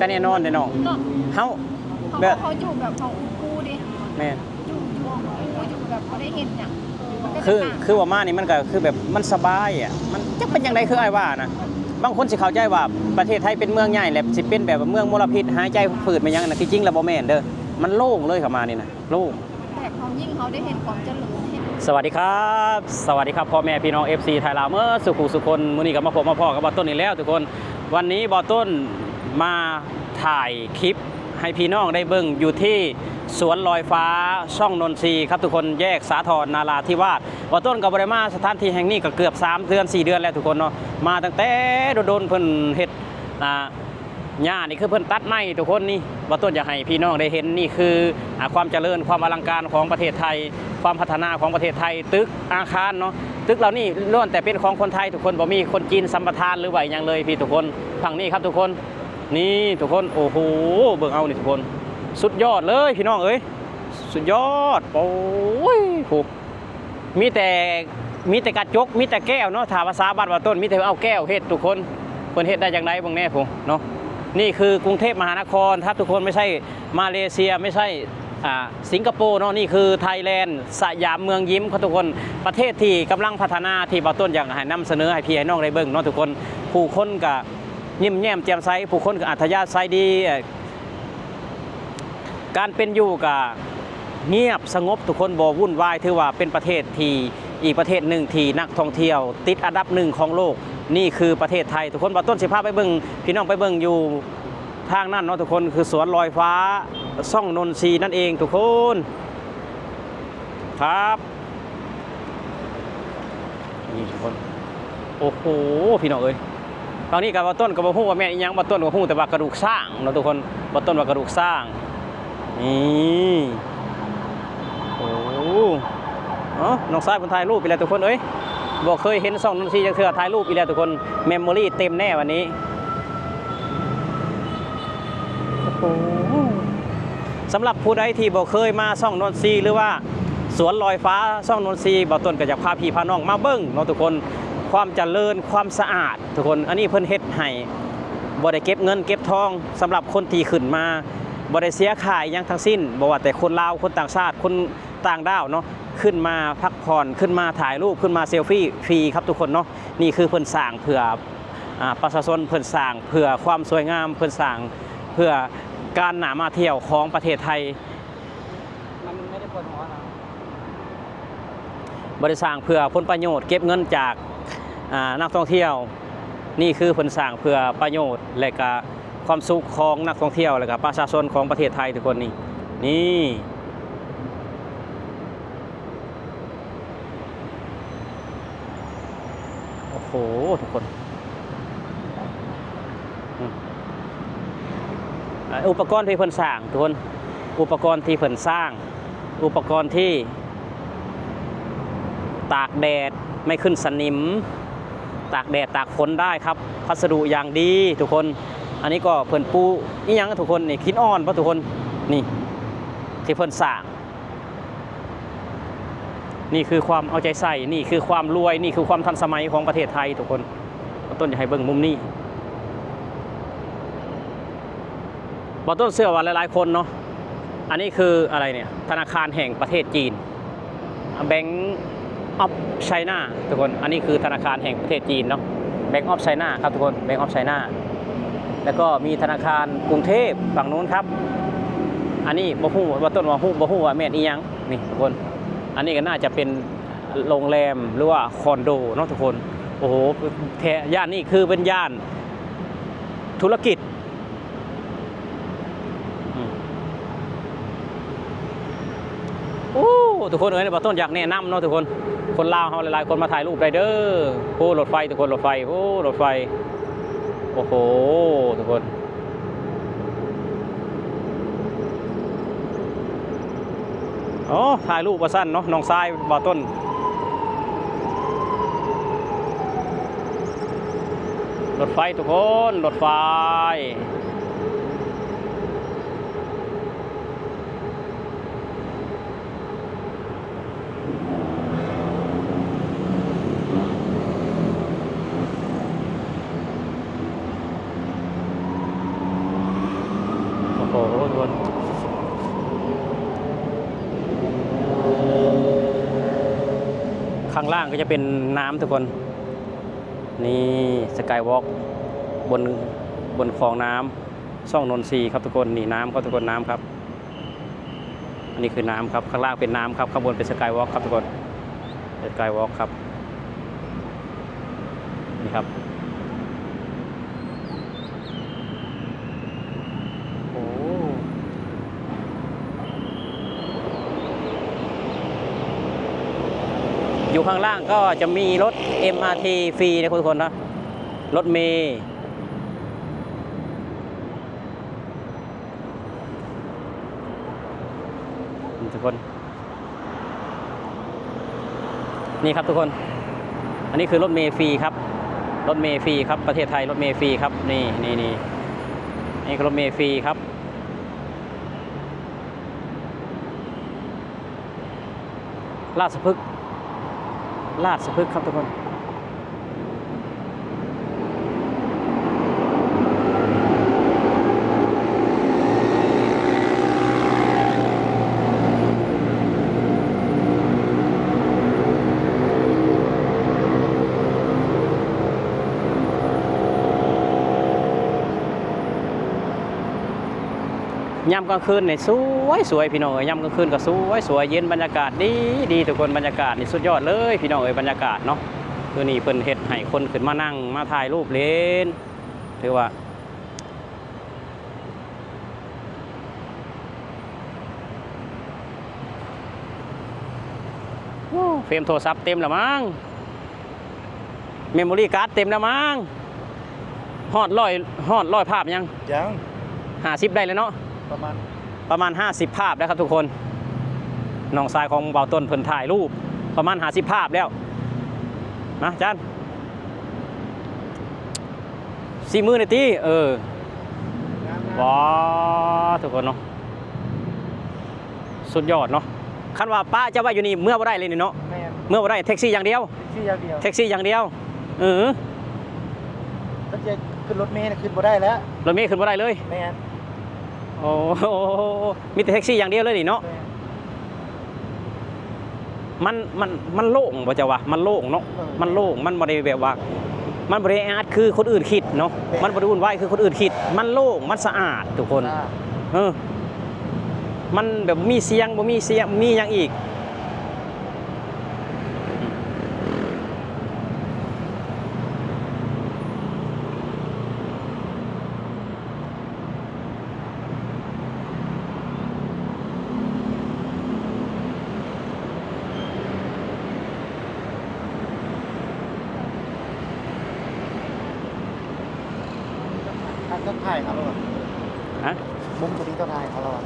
ก็แน่นอนเด้อน้องเนาะเฮาเขาแบบเขาอยู่แบบของกูดิแม่นอยู่อยู่ของกูอยู่แบบเขาได้เห็นอย่างมันก็จะคือต่างคือว่ามานี่มันก็คือแบบมันสบายอะมันจะเป็นจังไดคืออ้ายว่านะบางคนสิเข้าใจว่าประเทศไทยเป็นเมืองใหญ่แหละสิเป็นแบบว่าเมืองมลพิษหายใจฝืดมันยังนะที่จริงแล้วบ่แม่นเด้อมันโล่งเลยเข้ามานี่นะโล่ง แต่เขายิ่งเขาได้เห็นความเจริญเห็นสวัสดีครับ สวัสดีครับพ่อแม่พี่น้อง FC ไทยลาวเมื่อสุขุสุคนมื้อนี้ก็มาพบมาพ่อกับบอต้นอีกแล้วทุกคน วันนี้บอต้น มาถ่ายคลิปให้พี่น้องได้เบิ่งอยู่ที่สวนลอยฟ้าช่องนนทรีครับทุกคนแยกสาทรนาราธิวาสบอต้นกับบริมาสถานที่แห่งนี้ก็เกือบ 3 เดือน 4 เดือนแล้วทุกคนเนาะมาตั้งแต่โดนเพิ่นเฮ็ดอ่าหญ้านี่คือเพิ่นตัดไม้ทุกคนนี่ว่าต้นอยากให้พี่น้องได้เห็นนี่คืออความเจริญความอลังการของประเทศไทย ความพัฒนาของประเทศไทย ตึกอาคารเนาะตึกเหล่านี้ล้วนแต่เป็นของคนไทยทุกคนบ่มีคนจีนสัมปทานหรือว่าอย่างเลยพี่ทุกคนฝั่งนี้ครับทุกคน นี่ทุกคนโอ้โหเบิ่งเอานี่ทุกคน สุดยอดเลยพี่น้องเอ้ยสุดยอดโอ้ยโหมีแต่มีแต่กระจกมีแต่แก้วเนาะถาภาษาบ้านว่าต้นมีแต่เอาแก้วเฮ็ดทุกคนเพิ่นเฮ็ดได้จังไดเบิ่งแน่ผมเนาะนี่คือกรุงเทพมหานครครับทุกคนไม่ใช่มาเลเซียไม่ใช่สิงคโปร์เนาะนี่คือไทยแลนด์สยามเมืองยิ้มครับทุกคนประเทศที่กำลังพัฒนาที่บ่าต้นอย่ากให้นำเสนอให้พี่ให้น้องได้เบิ่งเนาะทุกคนผู้คนก็ ยิ้มแย้มแจ่มใสผู้คนก็อัธยาศัยดีเอ่อการเป็นอยู่ก็เงียบสงบทุกคนบ่วุ่นวายถือว่าเป็นประเทศที่อีกประเทศหนึ่งที่นักท่องเที่ยว ติดอันดับหนึ่งของโลกนี่คือประเทศไทย ทุกคนบ่าวต้นสิพาไปเบิ่งพี่น้องไปเบิ่งอยู่ทางนั่นเนาะทุกคนคือสวนลอยฟ้าซ่องนนทรีย์นั่นเองทุกคนครับนี่ทุกคน โอ้โห พี่น้องเอ้ย ตอนนี้กับว่าต้นกับว่าฮู้ว่าแม่นยังว่าต้นกับฮู้แต่ว่ากระดูกสร้างเนาะทุกคนว่าต้นว่ากระดูกสร้างนี่โอ้เนาะน้องชายคนถ่ายรูปไปแล้วทุกคนเอ้ยบอกเคยเห็นซ่องนนทรีย์จังเทื่อถ่ายรูปอีแล้วทุกคนเมมโมรี่เต็มแน่วันนี้โอ้สำหรับผู้ใดที่บ่เคยมาซ่องนนทรีหรือว่าสวนลอยฟ้าซ่องนนทรีย์บ่ต้นก็จะพาพี่พาน้องมาเบิ่งเนาะทุกคน ความเจริญความสะอาด ทุกคนอันนี้เพิ่นเฮ็ดให้บ่ได้เก็บเงินเก็บทองสำหรับคนที่ขึ้นมาบ่ได้เสียค่าอิหยังทั้งสิ้นบ่ว่าแต่คนลาวคนต่างชาติคนต่างด้าวเนาะขึ้นมาพักผ่อนขึ้นมาถ่ายรูปขึ้นมาเซลฟี่ฟรีครับทุกคนเนาะนี่คือเพิ่นสร้างเพื่ออ่าประชาชนเพิ่นสร้างเพื่อความสวยงามเพิ่นสร้างเพื่อการหนามาเที่ยวของประเทศไทยมันไม่ได้ปวดหัวนะบริสร้างเพื่อผลประโยชน์เก็บเงินจาก นักท่องเที่ยวนี่คือผลสร้างเพื่อประโยชน์และก็ความสุขของนักท่องเที่ยวและก็ประชาชนของประเทศไทยทุกคนนี่นี่โอ้โหทุกคนอุปกรณ์ที่เพิ่นสร้างทุกคนอุปกรณ์ที่เพิ่นสร้าง อุปกรณ์ที่ ตากแดดไม่ขึ้นสนิม ตากแดดตากฝนได้ครับ พัสดุอย่างดีทุกคน อันนี้ก็เพิ่นปูนี่ยังทุกคนนี่คิดอ่อนป่ะทุกคนนี่ที่เพิ่นสร้างนี่คือความเอาใจใส่นี่คือความรวยนี่คือความทันสมัยของประเทศไทยทุกคนต้นจะให้เบิ่งมุมนี้บอต้นเสื้อว่าหลายๆคนเนาะอันนี้คืออะไรเนี่ยธนาคารแห่งประเทศจีนแบงก์ ออฟไชน่าทุกคน อันนี้คือธนาคารแห่งประเทศจีนเนาะแบงก์ออฟไชน่าครับทุกคนแบงก์ออฟไชน่าแล้วก็มีธนาคารกรุงเทพฝั่งนู้นครับ อันนี้บ่ฮู้ว่าต้นว่าฮู้บ่ฮู้ว่าแม่นอีหยังนี่ทุกคน อันนี้ก็น่าจะเป็นโรงแรมหรือว่าคอนโดเนาะทุกคน โอ้โหแทย่านนี้คือเป็นย่านธุรกิจอืม โอ้ ทุกคนเอ้ยบอต้นอยากแนะนำเนาะทุกคน คนลาวเขาหลายๆ คนมาถ่ายรูปได้เด้อโอ้รถไฟทุกคนรถไฟโอ้รถไฟ โอ้โหทุกคนอ๋อถ่ายรูปประสั้นเนาะน้องทรายบอต้นรถไฟทุกคนรถไฟ กคน ข้างล่างก็จะเป็นน้ำทุกคน นี่สกายวอล์กบนบนคลองน้ำช่องนนทรีครับทุกคนนี่น้ำครับทุกคนน้ำครับ อันนี้คือน้ำครับข้างล่างเป็นน้ำครับข้างบนเป็นสกายวอล์กครับทุกคนสกายวอล์กครับนี่ครับโอ้ อยู่ข้างล่างก็จะมีรถ MRT ฟรีนะทุกคนนะรถเมย์ทุกคน นี่ครับทุกคน อันนี้คือรถเมย์ฟรีครับ รถเมย์ฟรีครับ ประเทศไทยรถเมย์ฟรีครับ นี่นี่นี่นี่คือรถเมย์ฟรีครับลาดสพึกษ์ ลาดสะพึกครับทุกคน ยามกลางคืนเนี่ยสวยสวยพี่น้องเอ้ยยามกลางคืนก็สวยสวยเย็นบรรยากาศดีดีทุกคนบรรยากาศนี่สุดยอดเลยพี่น้องเอ้ยบรรยากาศเนาะคือนี่เพิ่นเฮ็ดให้คนขึ้นมานั่งมาถ่ายรูปเล่นถือว่าโอ้เฟรมโทรศัพท์เต็มแล้วมั้งเมมโมรี่การ์ดเต็มแล้วมั้งฮอดร้อยฮอดร้อยภาพยังยังห้าสิบได้เลยเนาะ ประมาณประมาณ 50 ภาพนะครับทุกคนน้องชายของเบาต้นเพิ่นถ่ายรูปประมาณ 50 ภาพแล้วนะจันสีมือในอยตีเออว้าวทุกคนเนาะสุดยอดเนาะคันว่าป้าจะว่าอยู่นี่เมื่อบ่ได้เลยนี่เนาะแม่นเมื่อบ่ได้แท็กซี่อย่างเดียวชื่ออย่างเดียวแท็กซี่อย่างเดียวเออถ้าจะขึ้นรถเมล์น่ะขึ้นบ่ได้แล้วรถเมล์ขึ้นบ่ได้เลยแม่น โอ้โหมีแต่แท็กซี่อย่างเดียวเลยนี่เนาะแม่นมันมันมันโล่งบ่จะว่ามันโล่งเนาะเออมันโล่งมันบ่ได้แบบว่า มันบ่ได้แออัดคือคนอื่นคิดเนาะแม่มันบ่ได้วุ่นวายคือคนอื่นคิด มันโล่งมันสะอาดทุกคนอ่าเออ มันแบบมีเสียงบ่มีเสียงมีหยังอีก ทางต้นถ่ายเขาแล้วอะ ฮะ มุม ตัวนี้ต้นถ่ายเขาแล้วอะ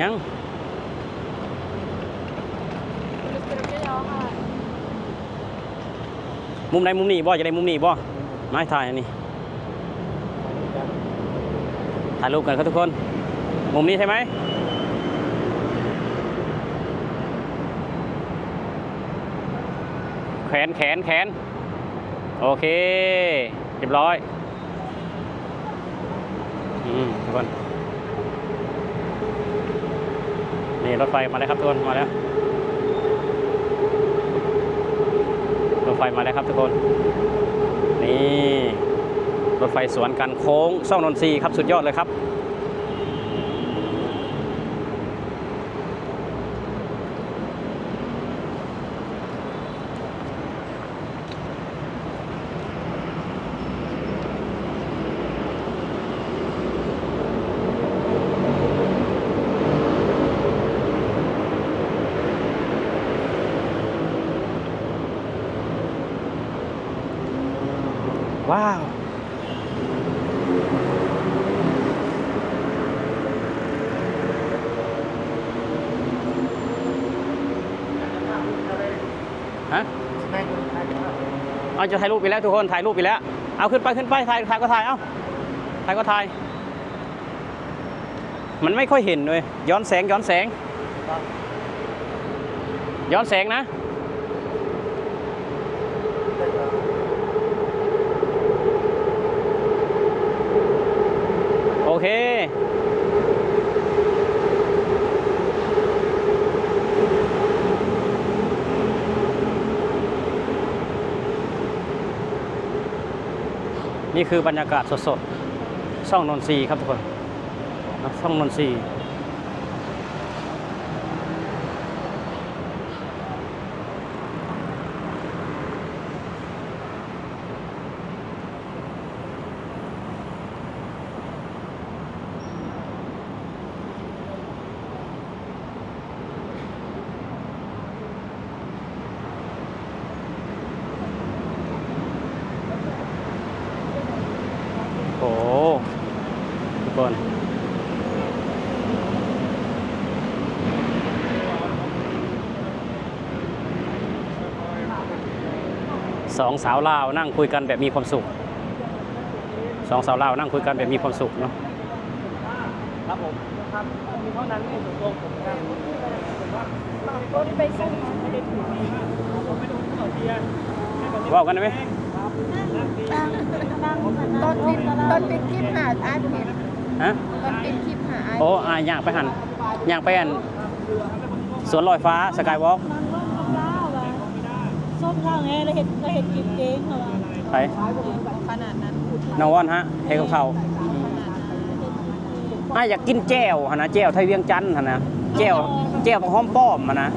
ยังมุมใดมุมนี้บ่จะได้มุมนี้บ่มาให้ถ่ายอันนี้ถ่ายรูปกันครับทุกคน มุมนี้ใช่ไหมแขนแขนแขนโอเคเรียบร้อย อืมทุกคน นี่ รถไฟมาแล้วครับทุกคนมาแล้ว รถไฟมาแล้วครับทุกคน นี่ รถไฟสวนกันโค้งซ่องนนทรีครับสุดยอดเลยครับ ว้าวฮะเอาจะถ่ายรูปไปแล้วทุกคนถ่ายรูปไปแล้ว เอาขึ้นไปขึ้นไปถ่ายถ่ายก็ถ่ายเอาถ่ายก็ถ่าย มันไม่ค่อยเห็นเลยย้อนแสงย้อนแสง ย้อนแสงนะ โอเค นี่คือบรรยากาศสดๆ ช่องนนทรีครับทุกคนช่องนนทรี สองสาวลาวนั่งคุยกันแบบมีความสุขสองสาวลาวนั่งคุยกันแบบมีความสุขเนาะครับผมครับมีเท่านั้นในส่วนตัวผมนะครับรถไปส่งว่ากันได้ไหมตอนปิดตอนปิดคลิปหาอาร์ตเห็นฮะตอนปิดคลิปหาอาร์ตโอ้อ่าอยากไปหันอยากไปอันสวนลอยฟ้าสกายวอล์ก ส้มข้าวไงเราเห็นเราเห็นกินเองเหรอวะไปขนาดนั้นนาวอนฮะเฮกับเขาอ่าอยากกินแจ่วหนนะแจ่วไทยเวียงจันทร์หนนะแจ่วแจ่วของหอมป้อมหนนะ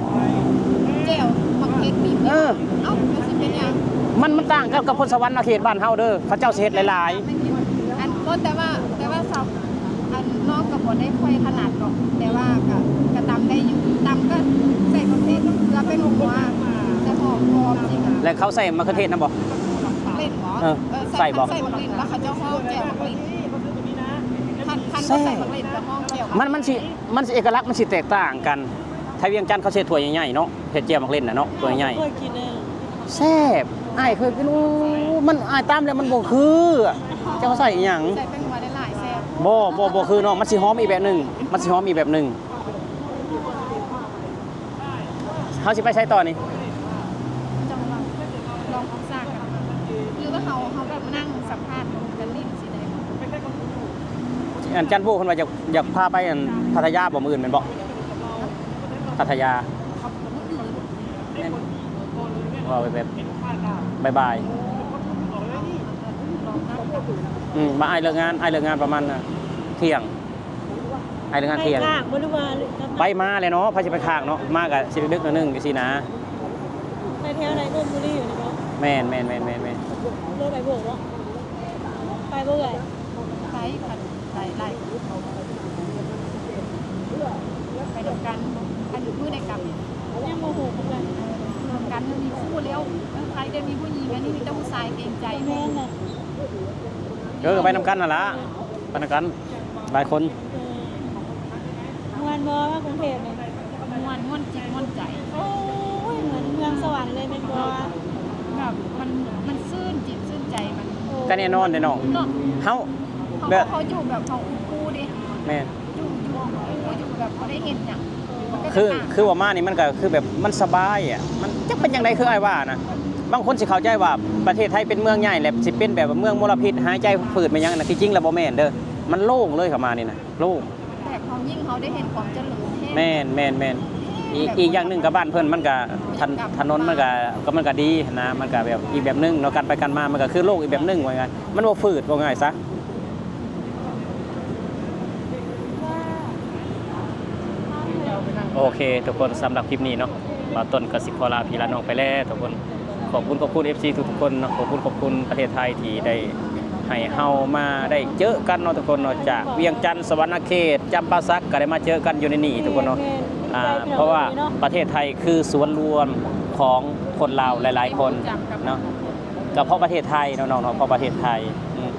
แก้วผักเค้กบีบเออเอ้ามันสิเป็นยังมันมันต่างกันกับพลสวรรค์นาเขตบ้านเฮาเด้อเขาเจ้าสิเฮ็ดหลายอันก็แต่ว่าแต่ว่าสับอันนอกกับบได้ค่อยขนาดหรอกแต่ว่าก็กระตำได้อยู่ตำก็ใส่ประเภทเกลือเป็นหัว แต่หอมหอมจริงอะๆแล้วเขาใส่มะเขือเทศนะบ่เล่นหรอเออใส่บอก ใส่บักลินแล้วเขาจะห้องแก้วบักลินทันทันก็ใส่บักลินกับห้องแก้วมันมันสิมันสิเอกลักษณ์มันสิแตกต่างกันไทยเวียงจันทร์เขาใช้ถ้วยใหญ่ๆเนาะเฮ็ดแจ่วมักเล่นน่ะเนาะถ้วยใหญ่เคยกินเองแซ่บอ้ายเคยกินอู้มันอ้ายตามแล้วมันบ่คือเจ้าเขาใส่อีหยังใส่เป็นหัวได้หลายแซ่บบ่บ่บ่คือเนาะมันสิหอมอีกแบบหนึงมันสิหอมอีกแบบหนึงเฮาสิไปใช้ต่อนี่จังหวะ ลองของซากกันหรือว่าเขาเขาแบบมานั่งสัมภาษณ์กันลิ้นสิได้อันจันทร์ผู้คนว่าอยากอยากพาไปอันพัทยาบ่มื้ออื่นแม่นบ่พัทยาว่าไปแบบบายๆอืมมาอ้ายเลิกงานอ้ายเลิกงานประมาณน่ะเที่ยงอ้ายเลิกงานเที่ยง ข้างบริวารไปมาเลยเนาะพาสิไปข้างเนาะมากับสิดึกๆหนงจังซี่นะในแถวไหนนนบุรีอยู่นะเนาะ แม่นแม่นแม่นแม่นแม่นรถไปโบกเนาะไปเบื่อไปผัดหลายหลายไปเดียวกันอันนี้มือได้กลับยังโมโหเหมือนกันรวมกันมันมีคู่แล้วใครได้มีผู้หญิงอันนี้มีแต่ผู้ชายเกรงใจแม่น่ะเออไปนำกันน่ะละไปนำกันหลายคนเมืองบอว่ากรุงเทพเนี่ย ม่วนม่วนจิตม่วนใจ โอ้ยเหมือนเมืองสวรรค์เลยเป็นบอ แบบมันมันซื่นจิตซื่นใจ มันก็แน่นอนแน่นอนเนาะเฮาเขาแบบเขาอยู่แบบเขาคู่ดิแม่นอยู่อยู่คู่อยู่แบบเขาได้เห็นอย่างมันก็จะคือต่างคือว่ามานี่มันก็คือแบบมันสบายอะมันจะเป็นยังไงคือไอ้ายว่านะบางคนสิเข้าใจว่าประเทศไทยเป็นเมืองใหญ่แหละสิเป็นแบบว่าเมืองมลพิษหายใจฝืดมายังนะที่จริงแล้วบ่แม่นเด้อมันโล่งเลยเข้ามานี่นะโล่งแต่เขายิ่งเขาได้เห็นความเจริญแท้แม่นแม่นแม่น อีกอีกอย่างหนึงกับบ้านเพิ่นมันก็ถนถนนมันก็ก็มันก็ดีนะมันก็แบบอีกแบบหนึงเนาะกันไปกันมามันก็คือโลกอีกแบบหนึงว่าไงมันบ่ฝืดว่าไงซะโอเค ทุกคนสำหรับคลิปนี้เนาะมาต้นกสิกรลาพีลาน้องไปแล้วทุกคนขอบคุณขอบคุณ FC ทุกๆคนเนาะขอบคุณขอบคุณประเทศไทยที่ได้ให้เฮามาได้เจอกันเนาะทุกคนเนาะจากเวียงจันทร์สวรรณเขตจำปาสักก็ได้มาเจอกันอยู่ในนี่ทุกคนเนาะ อ่าเพราะว่าประเทศไทยคือส่วนรวมของคนลาวหลาย ๆ คนเนาะก็เพราะประเทศไทยเนาะน้องเนาะเพราะประเทศไทยอืม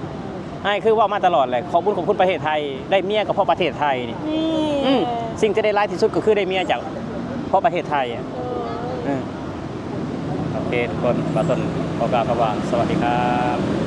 ใช่คือว่ามาตลอดเลยขอบคุณขอบคุณประเทศไทยได้เมียก็เพราะประเทศไทยนี่นี่อืมสิ่งที่ได้ร้ายที่สุดก็คือได้เมียจากเพราะประเทศไทยอะเอออืมโอเคทุกคนปาต้นขอกล่าวคำว่าสวัสดีครับ